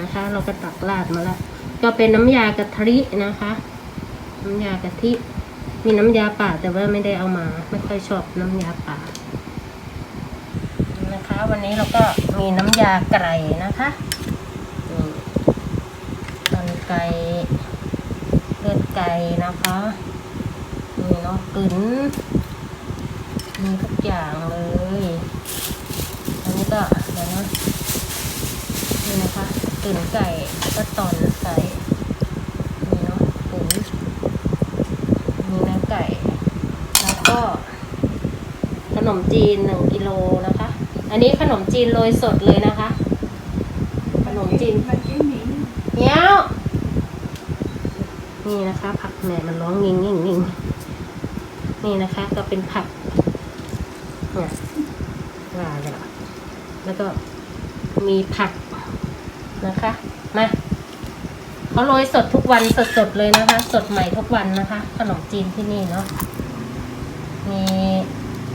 นะคะ เราก็ตักราดมาแล้วก็เป็นน้ำยากะทินะคะ น้ำยากะทิมีน้ำยาป่าแต่ว่าไม่ได้เอามา ไม่ค่อยชอบน้ำยาป่านะคะ วันนี้เราก็มีน้ำยาไก่นะคะตันไก่เลือดไก่นะคะนี่เนาะกึ๋นมีทุกอย่างเลย อันนี้ก็เดี๋ยวนะ นะคะกึ๋นไก่ก็ตอนไก่นี่เนาะกึ๋นมีเนื้อไก่ แล้วก็ ขนมจีนหนึ่งกิโลนะคะ อันนี้ขนมจีนโรยสดเลยนะคะ ขนมจีนเนี้ยนี่นะคะ ผักแหนมันร้องงิงงิงงิงนี่นะคะ ก็เป็นผักเนี่ยว่าเลยเหรอแล้วก็มีผัก นะคะ มาเขาโรยสดทุกวันสดๆเลยนะคะ สดใหม่ทุกวันนะคะ ขนมจีนที่นี่เนาะมี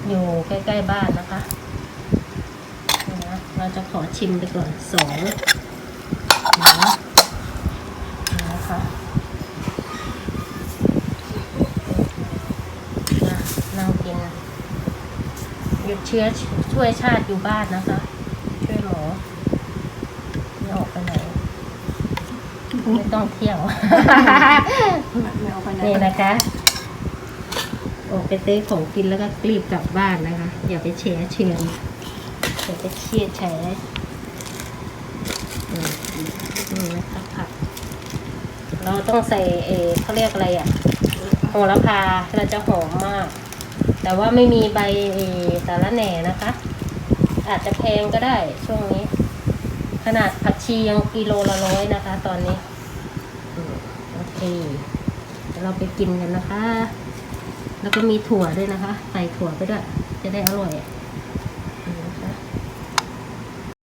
อยู่ใกล้ๆบ้านนะคะนี่นะเราจะขอชิมไปก่อนสองนะนี่นะคะนะนั่งกินหยุดเชื้อช่วยชาติอยู่บ้านนะคะ ช่วยหมอ ออกไปไหนไม่ต้องเที่ยวนี่นะคะออกไปซื้อของกินแล้วก็รีบกลับบ้านนะคะ อย่าไปแฉเชืองอย่าไปเครียดแฉอืมนี่นะคะผักเราต้องใส่เออเขาเรียกอะไรอะโหระพาเราจะหอมมาก แต่ว่าไม่มีใบเออสาระแหน่นะคะ อาจจะแพงก็ได้ช่วงนี้ ขนาดผักชียังกิโลละร้อยนะคะ ตอนนี้โอเคเดี๋ยวเราไปกินกันนะคะ แล้วก็มีถั่วด้วยนะคะ ใส่ถั่วไปด้วย จะได้อร่อยอะ